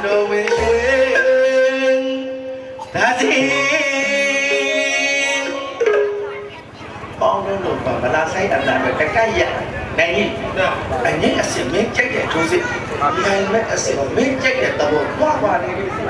ရတာတော့ဝင်ရွှေဒါစီပေါင်းလို့ပါမလားဆိုင်အတားတကက်ရနိုင်ရင်အငိမ့်အစင်မင်းကြိုက်တဲ့ထိုးစစ်နိုင်မဲ့အစင်မင်းကြိုက်တဲ့တော့ဘွားပါနေလို့ဆော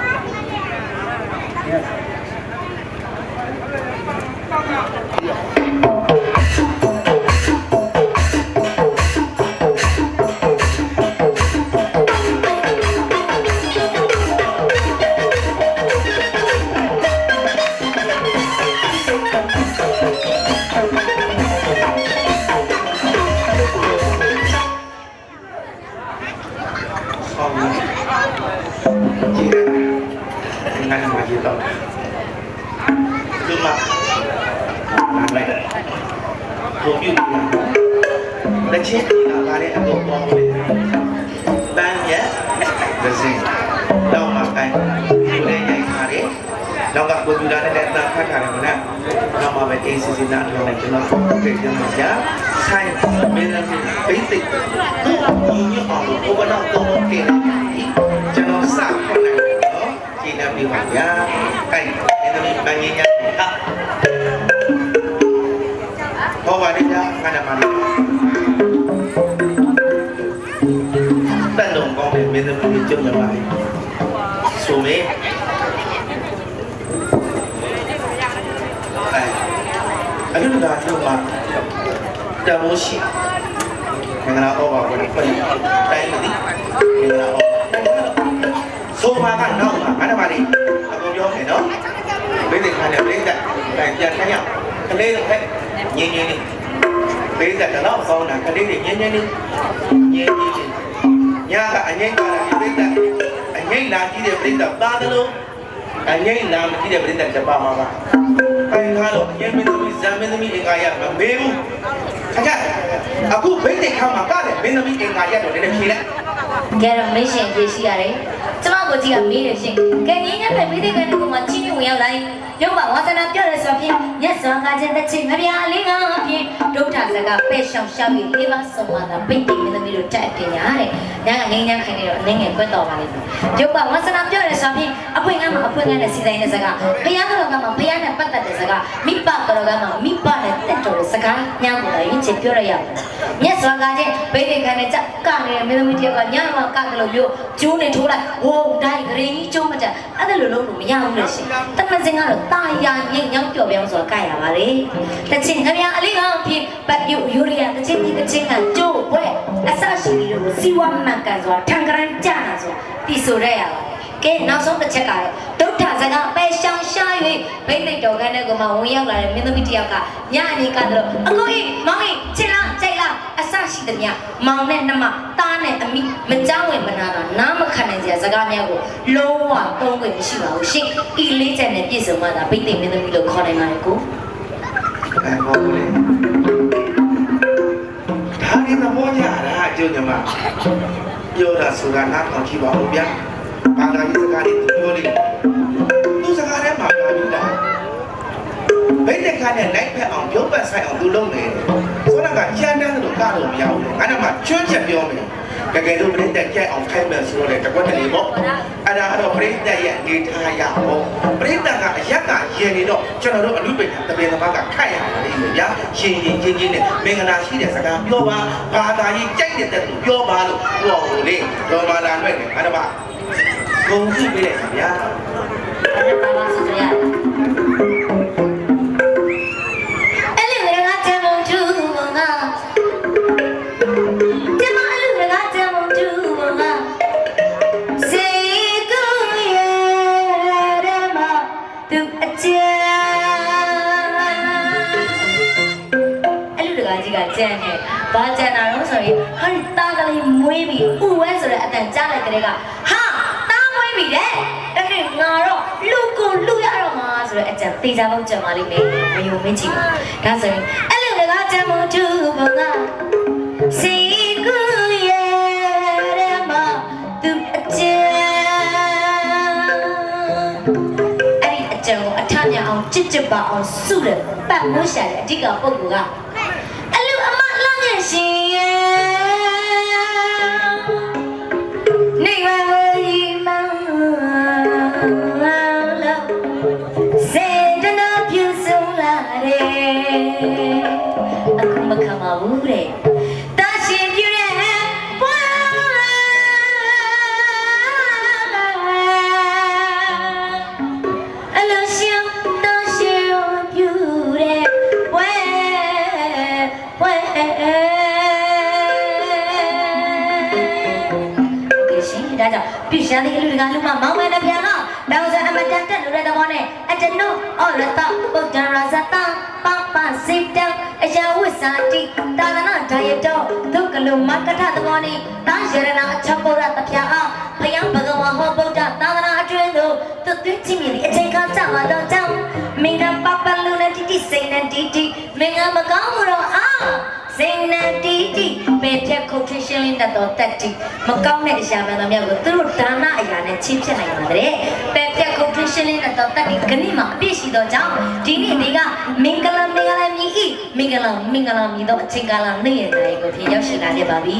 ကွန်ပျူတာနဲ့လည်းတာဖတ်ထားတယ်မလားနောက်မှပဲ ACC နဲ့အလုံးနဲ့ကျွန်တော်ဖုန်းပေးကြမှာကြာဆိုင်မင်းလည်းဘိတ်သိသူ့ညီညွတ်အောင်လို့ဘယ်တော့တော့ကဲကျွန်တော်စခွင့်လိုက်တော့ကြည်နေပြီပါဗျာအဲ့ဒီမင်းသမီးပန်းကြီးညာဟာဟောပါလိမ့်ဗျာခဏမှလည်းတက်လုံးကောင်းတဲ့မင်းသမီးကြုံရပါလိမ့်ဆိုမေး အဲအဲ့ဒီကတော့မှတမိုးရှိမင်္ဂလာဩပါဘယ်လိုတိုင်းမသိမင်္ဂလာဩဆိုမှာကနောက်မှာမန္တမာလေးအကုန်ပြောမယ်နော်ဘယ်နဲ့ခါနဲ့ဘယ်နဲ့တိုင်းပြန်ခိုင်းရကလေးတွေညင်းညင်းလေးဘယ်ကတော့ဆောင်းတာကလေးတွေညင်းညင်းလေးညင်းညင်းလေးညာကအငိမ့်ကလည်းပြိတ္တအငိမ့်လာကြည့်တဲ့ပြိတ္တသားသလုံးအငိမ့်လာမကြည့်တဲ့ပြိတ္တချက်ပါမှာပါ ခိုင်းထားတော့အငိမ့်မင်းသမီးဇံမင်းသမီးအင်္ဂါရမမေးဘူးခကြအခုဘိတ်တိတ်ခါမှာကတဲ့မင်းသမီးအင်္ဂါရတော့လည်းဖြေလိုက်ကဲတော့မင်းရှင်ပြေးရှိရတယ်ကျမကိုကြီးကမေးတယ်ရှင်ကဲငင်းညက်ပဲမိတဲ့ကနေကမှချင်းချင်းဝင်ရောက်လာရင် ရုပ်ပါဝါသနာပြောတယ်ဆိုဖြင့်ညက်စွာကခြင်းတစ်ချိန်မပြားလေးကဖြင့်ဒုဋ္ဌစကပဲ့ရှောင်ရှောက်ပြီးလေးပါဆုံးမသာပိတ်တိတ်မင်းသမီးတို့တက်တင်ရတယ်ညကငင်းညက်ခိုင်နေတော့အနေငယ်ကွက်တော်ပါလိမ့်မယ်ရုပ်ပါဝါသနာပြောတယ်ဆိုဖြင့်အဖွင့်ကမှအဖွင့်ကနဲ့စီတိုင်းတဲ့စကားဘုရားတော်ကမှဘုရားနဲ့ပတ်သက်တဲ့စကားမိဘတော်ကမှမိဘနဲ့တက်တော်တဲ့စကားညောင်းကိုလည်းချစ်ပြောရရမယ်ညက်စွာကခြင်းဘိတ်တိတ်ကနေကြကနေတဲ့မင်းသမီးတယောက်ကညမှာကကလို့မျိုးကျိုးနေထိုးလိုက်ဝုန်းတိုင်းဂရင်းကြီးကျုံးမတက်အဲ့ဒါလိုလုပ်လို့မရဘူးလေရှင်တမစင်ကတော့တာယာရိတ်ညောင်းပျော်ပြောင်းဆိုတာကြရပါလေတချင်းအများအလေးကောင်ဖြစ်ပတ်ပြုတ်ယူရီးယားတချင်းဒီတချင်းကကျိုးဘွဲအဆရှိပြီးတော့စီဝါမှန်ကန်ဆိုတာထံကရန်ကြတာဆိုတာတီဆိုရဲရပါကဲနောက်ဆုံးတစ်ချက်ကတော့ ဒုဋ္ဌစကားပဲရှောင်ရှား၍ဘိသိက်တော်ကန်းတဲ့ကမှဝင်ရောက်လာတဲ့မင်းသမီးတစ်ယောက်ကညအနေကတော့အကိုကြီးမောင်ကြီးချစ်လားကြိုက်လားအဆရှိသမျှမောင်နဲ့နှမသားနဲ့အမိမကြောက်ဝင်မနာတာနားမခံနိုင်စရာစကားများကိုလုံးဝသုံးခွင့်မရှိပါဘူးရှင်ဤလေးချက်နဲ့ပြည့်စုံမှသာဘိသိက်မင်းသမီးလို့ခေါ်နိုင်ပါတယ်ကိုအဲဟောလေဒါရင်းသဘောကြတာအကျိုးညမပြောတာဆိုတာနားထောင်ကြည့်ပါဦးဗျာဘာသာရေးစကားတွေသူပြောနေသူ ဘိတ်တဲ့ခါနဲ့လိုက်ဖက်အောင်ပြုံးပတ်ဆိုင်အောင်သူလုပ်နေတယ်ဆိုတော့ကကြမ်းတမ်းလို့ကာလို့မရဘူးလေအဲ့ဒါမှကျွတ်ချက်ပြောမယ်တကယ်လို့ပြိတ္တကြိုက်အောင်ခိုင်းမယ်ဆိုတော့လေတကွက်တလေပေါ့အဲ့ဒါကတော့ပြိတ္တရဲ့အနေထားရပေါ့ပြိတ္တကအရက်ကယင်နေတော့ကျွန်တော်တို့အမှုပညာတပင်သမားကခိုက်ရပါလိမ့်မယ်ဗျာရှင်ရင်ချင်းချင်းနဲ့မင်္ဂလာရှိတဲ့စကားပြောပါဘာသာရေးကြိုက်တဲ့တက်လို့ပြောပါလို့ပြောဟိုလေတော်မာလာနဲ့အဲ့ဒါမှဂုံကြည့်ပေးလိုက်ဗျာ ဥဝဲဆိုတဲ့အတန်ကြားလိုက်ကလေးကဟာတားမွေးပြီတဲ့အဲ့ဒီငါတော့လူကိုလူရတော့မှာဆိုတဲ့အကြံသေးချာပေါင်းကြံပါလိမ့်မယ်မယုံမင်းချင်ဘူးဒါဆိုရင်အဲ့လူတကာကြမ်းမချူဘငါစီကူရဲ့မသူအချမ်းအဲ့ဒီအကြံကိုအထမြအောင်ကြစ်ကြစ်ပါအောင်စုတယ်ပတ်မိုးရှာတဲ့အဓိကပုံက တယ်အခုမခံပါဘူးတဲ့တာ လုမကထသဘောနဲ့တာယရဏအချက်ပေါ်ရတပြအောင်ဘယံဘဂဝါဟောဗုဒ္ဓသာသနာအတွင်းသို့သူသွင်းခြင်းမြည်အချိန်ခါကြမှာတော့ကြောင့်မင်္ဂပပလူနဲ့တိတိစိန်နဲ့တိတိမင်္ဂမကောင်းမှုတော့အာစိန်နဲ့တိတိပေဖြတ်ခုတ်ထရှင်းလင်းတတ်တော်တတ်တိမကောင်းတဲ့အရာမှန်သမျှကိုသူတို့ဒါနအရာနဲ့ချင်းဖြစ်နိုင်ပါတယ်ပေဖြတ်ခုတ်ထ ရှင်းလင်းတတ်တော်တတ်တိခဏမှအပြည့်ရှိသောကြောင့်ဒီနေ့ဒီကမင်္ဂလာမင်္ဂလာမြည်ဤမင်္ဂလာမင်္ဂလာမြည်သောအချိန်ကာလနေ့ရက်တိုင်းကိုဖြစ်ရောက်ရှိလာခဲ့ပါပြီ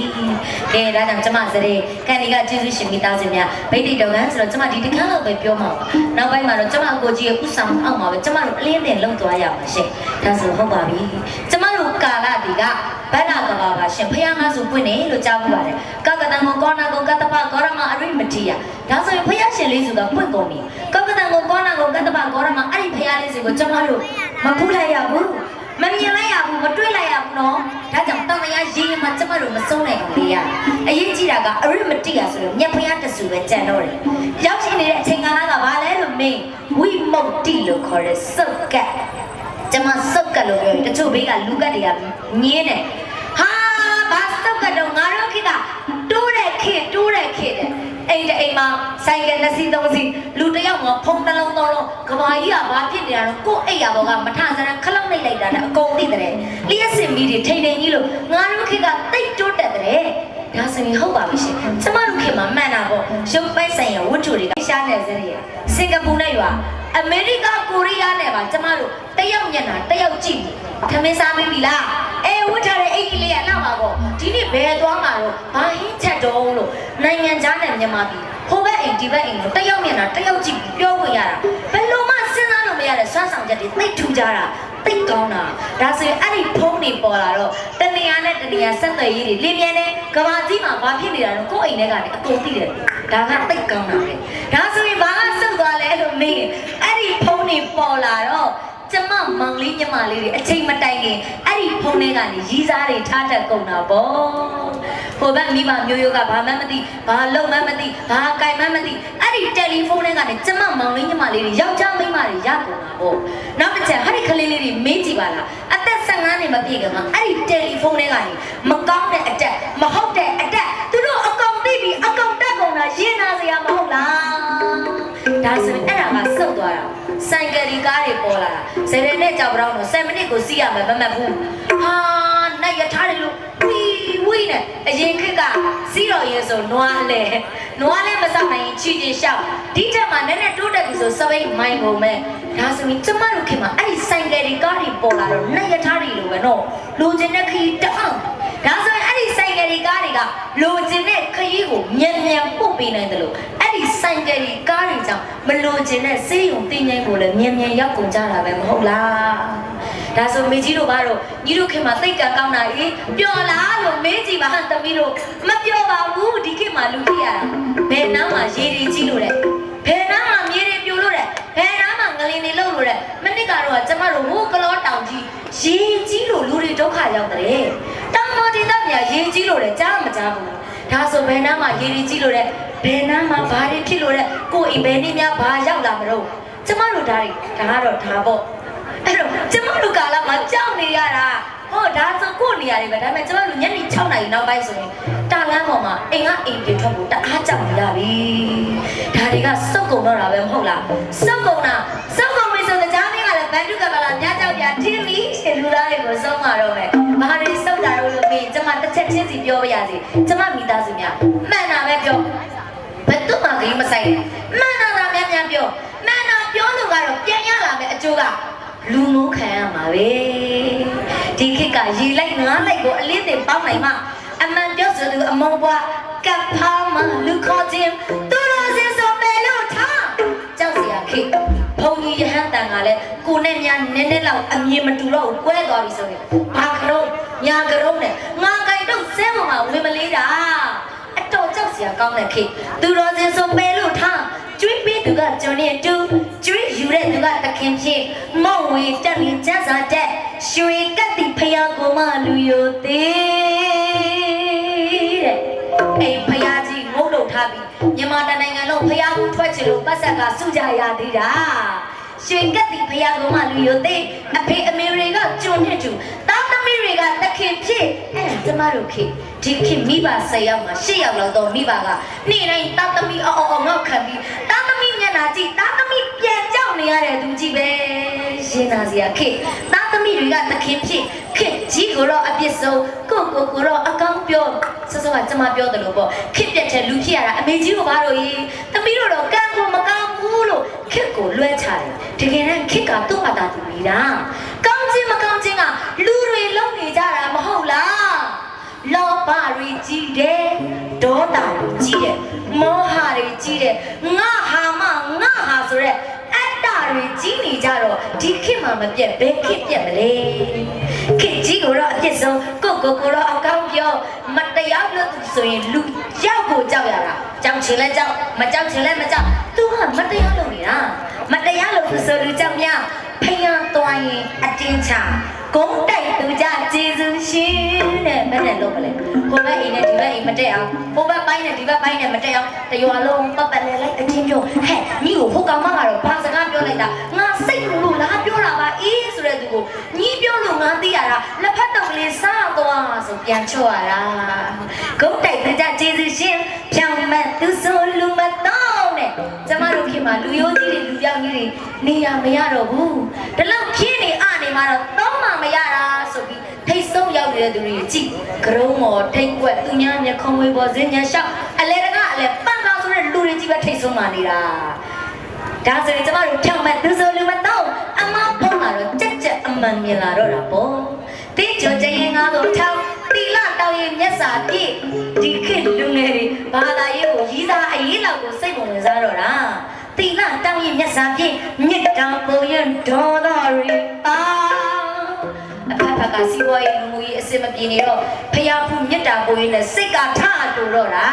ကဲဒါကြောင့်ကျမစတဲ့ကန်ဒီကကျေးဇူးရှင်မိသားစုများဗိတ်တိတော်ကန်းဆိုတော့ကျမဒီတစ်ခါတော့ပဲပြောမှာပါနောက်ပိုင်းမှာတော့ကျမအကိုကြီးရဲ့ဥဆောင်အောက်မှာပဲကျမတို့အလင်းတင်လုံသွားရမှာရှင်ဒါဆိုဟုတ်ပါပြီကျမတို့ကာ လဒီကဘဏ္ဍကဘာပါရှင်ဖះငါဆိုပွင့်နေလို့ကြားဘူးပါတယ်ကကတံကိုကောနာကိုကတ္တပဂေါရမအရိမတိယဒါဆိုရင်ဖះရှင်လေးစုကပွင့်ကုန်ပြီကကတံကိုကောနာကိုကတ္တပဂေါရမအဲ့ဒီဖះလေးစုကိုကျမတို့မဖူးလိုက်ရဘူးမမြင်လိုက်ရဘူးမတွေ့လိုက်ရဘူးနော်ဒါကြောင့်တန်တရားရေးရင်မှကျမတို့မဆုံးနိုင်ဘူးလေရအရေးကြီးတာကအရိမတိယဆိုလို့မြတ်ဖះတဆူပဲကြံတော့တယ်ရောက်ရှိနေတဲ့အချိန်ကာလကဘာလဲလို့မင်းဝိမုတ်တိလို့ခေါ်တဲ့စုတ်ကတ်ကျမစု ဘေးကလူကတ်တွေကညင်းတယ်ဟာဘာစုတ်ကတ်တော့ငါတို့ခေတ်ကတိုးတဲ့ခေတ်တိုးတဲ့ခေတ်တဲ့အိမ်တအိမ်မှာဆိုင်ကနှစ်စီးသုံးစီးလူတစ်ယောက်မှာဖုံးတစ်လုံးသုံးလုံးကဘာကြီးကဘာဖြစ်နေတာတော့ကို့အိမ်ရဘောကမထစရန်ခလောက်နှိပ်လိုက်တာနဲ့အကုန်သိတဲ့လျှက်စင်မီတွေထိန်ထိန်ကြီးလို့ငါတို့ခေတ်ကတိတ်တိုးတက်တဲ့ဒါဆိုရင်ဟုတ်ပါပြီရှင်ကျမတို့ခေတ်မှာမှန်တာပေါ့ရုပ်ပိုက်ဆိုင်ရဝတ္ထုတွေကရှားနေစရစင်ကာပူနဲ့ရွာ အမေရိကကိုရီးယားနဲ့ပါကျမတို့တယောက်မျက်နှာတယောက်ကြည့်ထမင်းစားပြီးပြီလားအေးဝတ်ထားတဲ့အိတ်ကြီးလေးကနောက်ပါပေါ့ဒီနေ့ဘယ်သွားမှာတော့ဘာဟင်းချက်တုံးလို့နိုင်ငံခြားနဲ့မြန်မာပြည်ဟိုဘက်အိမ်ဒီဘက်အိမ်ကိုတယောက်မျက်နှာတယောက်ကြည့်ပြီးပြောဝင်ရတာဘယ်လိုမှစဉ်းစားလို့မရတဲ့စွမ်းဆောင်ချက်တွေသိပ်ထူကြတာသိပ်ကောင်းတာဒါဆိုရင်အဲ့ဒီဖုန်းတွေပေါ်လာတော့တနေရာနဲ့တနေရာဆက်သွယ်ရေးတွေလင်းမြန်နေကဘာကြီးမှာဘာဖြစ်နေတာတော့ကိုယ့်အိမ်ထဲကနေအကုန်သိတယ်ဒါကသိပ်ကောင်းတာပဲဒါဆိုရင်ဘာကစုပ်သွား လဲလို့မေးရင်အဲ့ဒီဖုန်းတွေပေါ်လာတော့ကျမမောင်လေးညီမလေးတွေအချိန်မတိုင်ခင်အဲ့ဒီဖုန်းထဲကနေရီးစားတွေထားတတ်ကုန်တာပေါ့ဟိုဘက်မိဘမျိုးရိုးကဘာမှမသိဘာလုံမှမသိဘာကြိုင်မှမသိအဲ့ဒီတယ်လီဖုန်းထဲကနေကျမမောင်လေးညီမလေးတွေယောက်ျားမိန်းမတွေရကုန်တာပေါ့နောက်တစ်ချက်ဟာဒီကလေးလေးတွေမေးကြည့်ပါလားအသက်15နှစ်မပြည့်ခင်မှာအဲ့ဒီတယ်လီဖုန်းထဲကနေမကောင်းတဲ့အတက်မဟုတ်တဲ့အတက်သူတို့အကောင်သိပြီးအကောင်တက်ကုန်တာရင်နာစရာမဟုတ်လား ဒါဆိုရင်အဲ့ဒါကစုတ်သွားတာဆိုင်ကယ်ဒီကားတွေပေါ်လာတာဇယ်ရနဲ့ကြောက်ပြောင်းတော့7မိနစ်ကိုစီးရမယ်မမှတ်ဘူးဟာနိုင်ရထားတယ်လို့ဝီဝီနဲ့အရင်ခက်ကစီးတော်ရင်ဆိုနွားလဲနွားလဲမစောက်နိုင်ရင်ချီချင်ရှောက်ဒီထက်မှနည်းနည်းတိုးတက်ပြီဆိုစပိတ်မိုင်းကုန်မဲ့ဒါဆိုရင်ကျမတို့ခင်မှာအဲ့ဒီဆိုင်ကယ်ဒီကားတွေပေါ်လာတော့နိုင်ရထားတယ်လို့ပဲနော်လိုချင်တဲ့ခီးတအောင် ဒါဆိုရင်အဲ့ဒီဆိုင်ကယ်ဒီကားတွေကလိုချင်တဲ့ခရီးကိုမြန်မြန်ပို့ပေးနိုင်တယ်လို့အဲ့ဒီဆိုင်ကယ်ဒီကားတွေကြောင့်မလိုချင်တဲ့စေးရုံတင်းငိမ့်ကိုလည်းမြန်မြန်ရောက်ကုန်ကြတာပဲမဟုတ်လားဒါဆိုမေကြီးတို့ဘာလို့ညီတို့ခင်မှာသိတ်ကကောင်းတာကြီးပျော်လားလို့မေးကြည့်ပါဟန်သမီးတို့မပျော်ပါဘူးဒီခေတ်မှာလူကြီးရတာဘယ်နားမှာရေတွေကြီးလို့လဲဘယ်နားမှာမြေတွေပြိုလို့လဲဘယ်နားမှာငလင်တွေလှုပ်လို့လဲမနစ်ကတော့ကျမတို့ဟိုကလောတောင်ကြီးရေကြီးလို့လူတွေဒုက္ခရောက်တယ် တောင်ပေါ်ဒေသမြရေကြီးလို့လဲကြားမကြားဘူးဒါဆိုဘယ်နားမှာရေတွေကြီးလို့လဲဘယ်နားမှာဘာတွေဖြစ်လို့လဲကိုယ်အိမ်ဘယ်နည်းများဘာရောက်လာမလို့ကျမတို့ဒါတွေဒါကတော့ဒါပေါ့အဲ့တော့ကျမတို့ကာလမှာကြောက်နေရတာဟောဒါဆိုကိုယ့်နေရာတွေပဲဒါပေမဲ့ကျမတို့ညနေ6နာရီနောက်ပိုင်းဆိုရင်တာလန်းပေါ်မှာအိမ်ကအိမ်ပြေထွက်ဖို့တအားကြောက်နေရပြီဒါတွေကစုပ်ကုန်တော့တာပဲမဟုတ်လားစုပ်ကုန်တာစုပ်ကုန်ပြီဆိုတော့ကြားမင်းကလည်းဘန်တုကပလာညကြောက်ပြထင်းပြီးရှင်လူသားတွေကိုစုံမှာတော့မယ်ဘာတွေစု ပ်တာလို့လို့မင်းကျမတစ်ချက်ချင်းစီပြောပါရစေကျမမိသားစုများမှန်တာပဲပြောဘယ်သူမှဂိမ်းမဆိုင်ဘူးမှန်တာသာများများပြောမှန်တာပြောလို့ကတော့ပြန်ရလာမယ်အကျိုးကလူမိုးခံရမှာပဲဒီခေတ်ကရီလိုက်ငားလိုက်ကိုအလင်းတင်ပေါင်းနိုင်မှအမှန်ပြောဆိုသူအမုံဘွားကပ်ဖားမလူခေါ်ခြင်းသူတော်စင်ဆိုပဲလို့ထားကြောက်စရာခေတ်ဘုံကြီးရဟန်းတန်က လည်းကိုနဲ့များနည်းနည်းလောက်အမြင်မတူတော့ဘူးကွဲသွားပြီဆိုရင်ဘာကရုံးညာကရုံးနဲ့ငါကြိုက်တော့ဆဲပေါ်မှာဝင်မလေးတာအတော်ကြောက်စရာကောင်းတဲ့ခေတ်သူတော်စင်ဆိုပဲလို့ထားကျွေးပေးသူကကျွန်နဲ့တူကျွေးယူတဲ့သူကတခင်ဖြစ်မောက်ဝေတက်ရင်ကျန်းစာတက်ရွှေကတ်တီဖျားကိုမလူယိုသေးတဲ့အိမ်ဖျားကြီးငုတ်လို့ထားပြီးမြန်မာတနိုင်ငံလုံးဖျားဘူးထွက်ချင်လို့ပတ်ဆက်ကစုကြရသေးတာ ရွှေကတ်တီဖျားကိုမလူယိုသေးအဖေအမေတွေကကျွန်နဲ့တူတောင်းသမီးတွေကတခင်ဖြစ်အဲ့ဒါကျမတို့ခေဒီခေမိဘ10ယောက်မှာ10ယောက်လောက်တော့မိဘကနေ့တိုင်းတောင်းသမီးအော်အော်ငေါ့ခံပြီးတောင်းသမီးမျက်နှာကြည့်တောင်းသမီးပြန်ကြောက်နေရတဲ့သူကြီးပဲရှင်နာစရာခေတောင်းသမီးတွေကတခင်ဖြစ်ခေကြီးကိုတော့အပြစ်ဆုံးကိုကိုကိုတော့အကောင်းပြောစစကကျမပြောတယ်လို့ပေါ့ခေပြက်တဲ့လူဖြစ်ရတာအမေကြီးတို့ဘာလို့ရေးသမီးတို့တော့ကံကိုမကောင်း ဘူးလို့ခေကိုလွှဲချတယ်တကယ်တမ်းခေကသူ့ဘာသာသူနေတာကောင်းခြင်းမကောင်းခြင်းကလူတွေလုံးနေကြတာမဟုတ်လားလောဘတွေကြီးတယ်ဒေါသတွေကြီးတယ်မောဟတွေကြီးတယ်ငါဟာမငါဟာဆိုရက်အတ္တတွေကြီးနေကြတော့ဒီခေတ်မှာမပြတ်ဘယ်ခေတ်ပြတ်မလဲခေတ်ကြီးကိုတော့အပြစ်ဆုံးကိုကိုကိုတော့အကောင်းပြော မတရားလို့ဆိုရင်လူရောက်ကိုကြောက်ရတာကြောက်ချင်လဲကြောက်မကြောက်ချင်လဲမကြောက်သူကမတရားလုပ်နေတာမတရားလို့ဆိုလူကြောက်များဖယံသွားရင်အတင်းချ ဂုံးတိုက်သူကြကျေးဇူးရှင်တဲ့ဘယ်နဲ့လုပ်မလဲကိုဘက်အိမ်နဲ့ဒီဘက်အိမ်မတက်အောင်ဟိုဘက်ပိုင်းနဲ့ဒီဘက်ပိုင်းနဲ့မတက်အောင်တရွာလုံးပတ်ပတ်လဲလိုက်အချင်းပြောဟဲ့ညီကိုဟိုကောင်မကတော့ဘာစကားပြောလိုက်တာငါစိတ်လို့လားပြောတာပါအေးဆိုတဲ့သူကိုညီပြောလို့ငါသိရတာလက်ဖက်တော့ကလေးစားသွားဆိုပြန်ချော့ရတာဂုံးတိုက်သူကြကျေးဇူးရှင်ဖြောင်းမသူဆိုလူမတော့နဲ့ကျမတို့ခင်မှာလူရိုးကြီးတွေလူပြောင်းကြီးတွေနေရမရတော့ဘူးဒီလောက်ဖြင်းနေအနေမှာတော့တော့မှမရတာဆိုပြီးထိတ် ဆုံးရောက်နေတဲ့သူတွေကြည့်ကရုံးမော်ထိတ်ကွက်သူများမျက်ခုံးဝေးပေါ်စင်းညာလျှောက်အလဲတကအလဲပန့်ကောင်းဆိုတဲ့လူတွေကြီးပဲထိတ်ဆုံးမှနေတာဒါဆိုရင်ကျမတို့ဖြောင်းမဲ့သူဆိုလူမတော့အမဖုံးလာတော့ကြက်ကြက်အမှန်မြင်လာတော့တာပေါ့တင်းကြိုကျရင်ငါတို့ထောင်းတီလာတောင်းရင်မျက်စာပြည့်ဒီခေတ်လူငယ်တွေဘာသာရေးကိုရီးစားအရေးလောက်ကိုစိတ်ဝင်စားတော့တာတီလာတောင်းရင်မျက်စာပြည့်မြစ်တောင်ပုံရင်ဒေါ်တော်ရီပါအဖ က်ဖက်ကစီးပွားရေးလူမှုရေးအစင်မပြေနေတော့ဖျားဖူးမြစ်တာပုံရင်နဲ့စိတ်ကထတူတော့တာ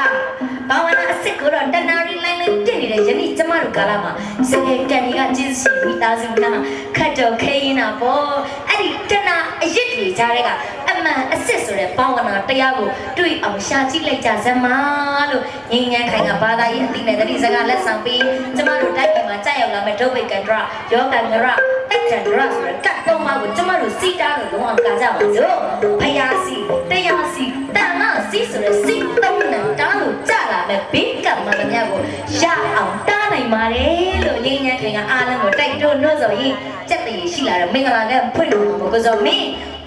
ဘာဝနာအစ်စ်ကိုတော့တနာရီလိုင်းလိုင်းတက်နေတဲ့ယနေ့ကျမတို့ကာလမှာစကေကန်ဒီကကျေးဇူးရှင်မိသားစုများခတ်တော်ခဲရင်တာပေါ့အဲ့ဒီတနာအရစ်တွေကြားတဲ့ကအ မှန်အစ်စ်ဆိုတဲ့ဘာဝနာတရားကိုတွေ့အောင်ရှာကြည့်လိုက်ကြစမ်းပါလို့ငင်းငန်းခိုင်ကဘာသာရေးအသိနဲ့တတိစကားလက်ဆောင်ပြီးကျမတို့တိုက်ပြည်မှာကြာရောက်လာမဲ့ဒုဗိတ်ကန်ဒရယောဂန်ဒရတက်ကန်ဒရဆိုတဲ့ကတ်သုံးပါးကိုကျမတို့စီတာလို့လုံးဝကာကြပါစို့ဖယားစီတရားစီတန်ခါစီဆိုတဲ့စီသုံးနဲ့တားလို့ကြာလာမဲ့ဘိကတ်မမများကိုရအောင်တားနိုင်ပါတယ်လို့ငင်းငန်းခိုင်ကအားလုံးကိုတိုက်တွန်းလို့ဆိုရင်စက်တည်ရှိလာတဲ့မင်္ဂလာကဖွင့်လို့မှာကိုဆိုမင်း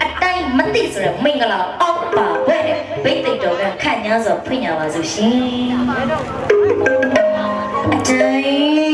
အတိုင်း မသိဆိုတဲ့မင်္ဂလာအောက်ပါဘဲ့တဲ့ဘိတ်တိတ်တော်ကခန့်ညာဆိုဖွင့်ရပါစို့ရှင်အတိုင်းမသိမင်း